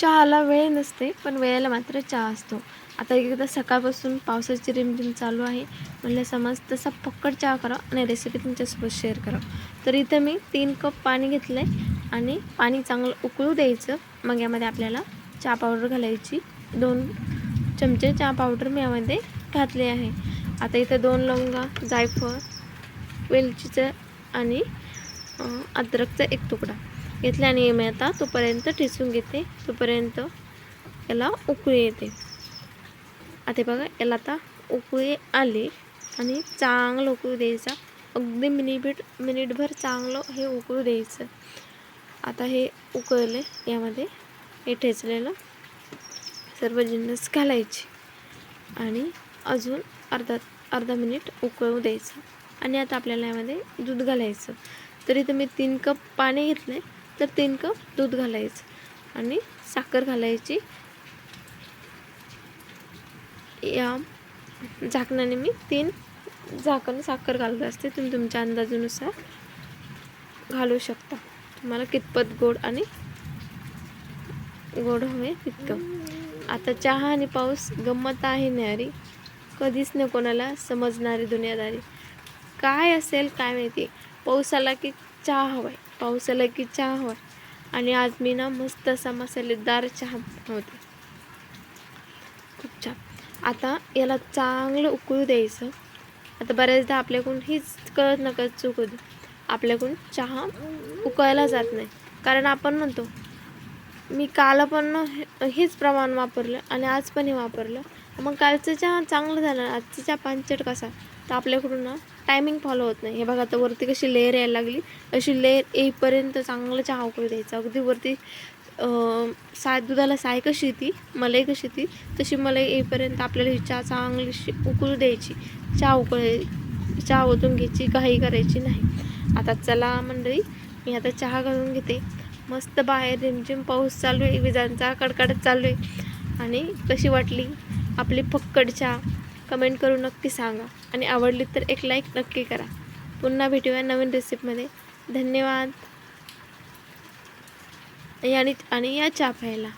चहाला वेळ नसते पण वेळेला मात्र चहा असतो. आता एकदा सकाळपासून पावसाची रिमझिम चालू आहे. म्हणलं समज तसा पक्कड चहा करा आणि रेसिपी तुमच्यासोबत शेअर करा. तर इथं मी तीन कप पाणी घेतलं आहे आणि पाणी चांगलं उकळू द्यायचं. मग यामध्ये आपल्याला चहा पावडर घालायची. दोन चमचे चहा पावडर मी यामध्ये घातले आहे. आता इथं दोन लवंगा जायफळ वेलचीचं आणि अद्रकचा एक तुकडा. घेतल्याने आणि मी आता तोपर्यंत ठेचून घेते. तोपर्यंत याला उकळी येते. आता बघा याला आता उकळी आली आणि चांगलं उकळू द्यायचा. अगदी मिनिट मिनिटभर चांगलं हे उकळू द्यायचं. आता हे उकळले यामध्ये हे ठेचलेलं सर्व जिन्नस घालायचे. आणि अजून अर्धा अर्धा मिनिट उकळू द्यायचं. आणि आता आपल्याला यामध्ये दूध घालायचं. तरी तुम्ही तीन कप पाणी घेतलं आहे तर तीन कप दूध घालायचं आणि साखर घालायची. या झाकणाने मी तीन झाकण साखर घालत असते. तुम्ही तुमच्या अंदाजानुसार घालू शकता. तुम्हाला कितपत गोड आणि गोड हवे तितकं. आता चहा आणि पाऊस गंमत आहे न्यारी कधीच नाही कोणाला समजणारी दुनियादारी. काय असेल काय माहिती? पाऊस आला की चहा हवाय. पाऊस आला की चहा हवा आणि आज मी ना मस्त असा मसालेदार चहा बनवते. खूप छान. आता याला चांगलं उकळू द्यायचं. आता बऱ्याचदा आपल्याकडून हीच कळत नकळत चुकू दे आपल्याकडून चहा उकळायला जात नाही. कारण आपण म्हणतो मी काल पण हे- हेच प्रमाण वापरलं आणि आज पण हे वापरलं. मग कालचं चहा चांगलं झालं आजचं चहा पाणचट कसा? तर आपल्याकडून ना टायमिंग फॉलो होत नाही. हे बघा आता वरती कशी लेअर यायला लागली. अशी लेअर येईपर्यंत चांगलं चहा उकळू द्यायचा. अगदी वरती साय दुधाला साय कशी ती मलाई कशी ती तशी मलाई येईपर्यंत आपल्याला ही चहा चांगलीशी उकळू द्यायची. चहा उकळ चहा ओतून घ्यायची घाई करायची नाही. आता चला मंडळी मी आता चहा घालून घेते. मस्त बाहेर रिमझिम पाऊस चालू आहे विजांचा कडकडत चालू आहे. आणि कशी वाटली आपली फक्कड चहा कमेंट करून नक्की सांगा. आणि आवडली तर एक लाईक नक्की करा. पुन्हा भेटूया नवीन रेसिपीमध्ये धन्यवाद. आणि आणि या चहा प्यायला.